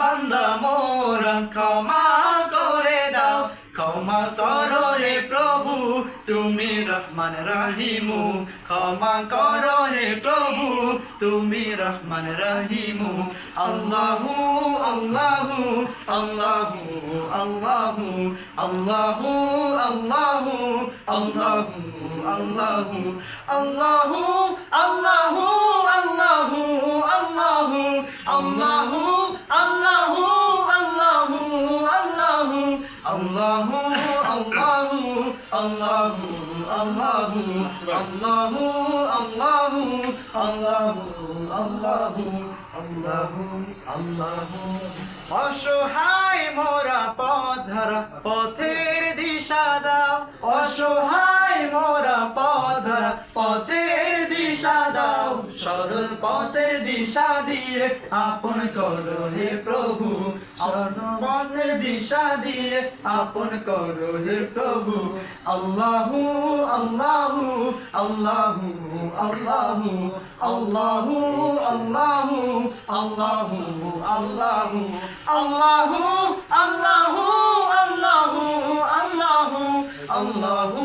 বান্দা মোরা ক্ষমা করে দাও ক্ষমা করো হে প্রভু তুমি রহমান রাহিমু ক্ষমা করো হে প্রভু তুমি রহমান রাহিমু আল্লাহু আল্লাহু আল্লাহু আল্লাহু আল্লাহু আল্লাহু আল্লাহু আল্লাহু আল্লাহু আল্লাহু আল্লাহু আল্লাহু আল্লাহু আল্লাহু আল্লাহু আল্লাহু আল্লাহু আল্লাহু আল্লাহু আল্লাহু আল্লাহু আল্লাহু আল্লাহু। অসহায় মোরা পথরা পথের দিশা দাও। অসহায় মোরা পথরা পথের দিশা দাও। সরল পথের দিশা দিয়ে আপন করো হে প্রভু সরল পথের দিশা দিয়ে আপন করো হে প্রভু আল্লাহু আল্লাহু আল্লাহু আল্লাহু আল্লাহু আল্লাহু আল্লাহু আল্লাহু আল্লাহু আল্লাহু আল্লাহু আল্লাহু আল্লাহু